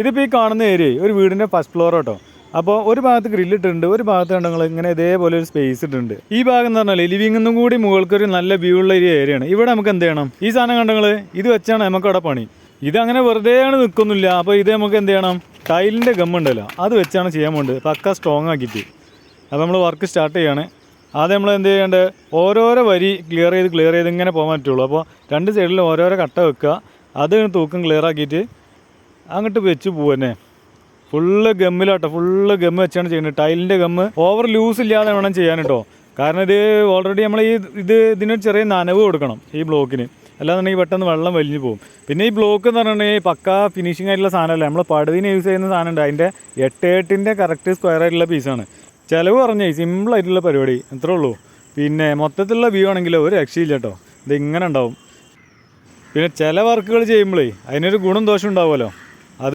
ഇതിപ്പോൾ ഈ കാണുന്ന ഏരിയ ഒരു വീടിന്റെ ഫസ്റ്റ് ഫ്ലോർ കേട്ടോ അപ്പോൾ ഒരു ഭാഗത്ത് ഗ്രില്ല് ഇട്ടിട്ടുണ്ട് ഒരു ഭാഗത്ത് കണ്ടങ്ങൾ ഇങ്ങനെ ഇതേപോലെ ഒരു സ്പേസ് ഇട്ടുണ്ട് ഈ ഭാഗം എന്ന് പറഞ്ഞാൽ ലിവിംഗ് കൂടി മുകൾക്ക് ഒരു നല്ല വ്യൂ ഉള്ള ഒരു ആണ്. ഇവിടെ നമുക്ക് എന്ത് ചെയ്യണം? ഈ സാധനം കണ്ടങ്ങൾ ഇത് വെച്ചാണ് നമുക്ക് അവിടെ പണി. ഇത് അങ്ങനെ വെറുതെ ആണ് നിൽക്കുന്നില്ല. അപ്പോൾ ഇത് നമുക്ക് എന്ത് ചെയ്യണം? ടൈലിന്റെ ഗമ്മുണ്ടല്ലോ അത് വെച്ചാണ് ചെയ്യാൻ പോകുന്നത് പക്ക സ്ട്രോങ് ആക്കിയിട്ട്. അപ്പോൾ നമ്മൾ വർക്ക് സ്റ്റാർട്ട് ചെയ്യാണ്. ആദ്യം നമ്മൾ എന്ത് ചെയ്യേണ്ടത്? ഓരോരോ വരി ക്ലിയർ ചെയ്ത് ക്ലിയർ ചെയ്ത് ഇങ്ങനെ പോകാൻ പറ്റുള്ളൂ. അപ്പോൾ രണ്ട് സൈഡിലും ഓരോരോ കട്ട വെക്കുക. അത് തൂക്കം ക്ലിയർ ആക്കിയിട്ട് അങ്ങോട്ട് വെച്ച് പോവന്നെ. ഫുള്ള് ഗമ്മിലാട്ടോ ഫുള്ള് ഗമ്മ് വെച്ചാണ് ചെയ്യുന്നത്. ടൈലിന്റെ ഗമ്മ് ഓവർ ലൂസ് ഇല്ലാതെ വേണം ചെയ്യാൻ കേട്ടോ കാരണം ഇത് ഓൾറെഡി നമ്മൾ ഈ ഇത് ഇതിനൊരു ചെറിയ നനവ് കൊടുക്കണം ഈ ബ്ലോക്കിന്. അല്ലാന്നുണ്ടെങ്കിൽ പെട്ടെന്ന് വെള്ളം വലിഞ്ഞു പോകും. പിന്നെ ഈ ബ്ലോക്ക് എന്ന് പറഞ്ഞിട്ടുണ്ടെങ്കിൽ പക്ക ഫിനിഷിംഗ് ആയിട്ടുള്ള സാധനമല്ല. നമ്മൾ പടുവിന് യൂസ് ചെയ്യുന്ന സാധനം ഉണ്ട് അതിന്റെ എട്ട് എട്ടിന്റെ കറക്റ്റ് സ്ക്വയർ ആയിട്ടുള്ള പീസാണ് ചിലവ് പറഞ്ഞേ സിമ്പിൾ ആയിട്ടുള്ള പരിപാടി. അത്രേ ഉള്ളൂ. പിന്നെ മൊത്തത്തിലുള്ള വ്യൂ ആണെങ്കിൽ ഒരു രക്ഷയില്ല കേട്ടോ. ഇത് ഇങ്ങനെ ഉണ്ടാവും. പിന്നെ ചില വർക്കുകൾ ചെയ്യുമ്പോഴേ അതിനൊരു ഗുണം ദോഷം ഉണ്ടാവുമല്ലോ.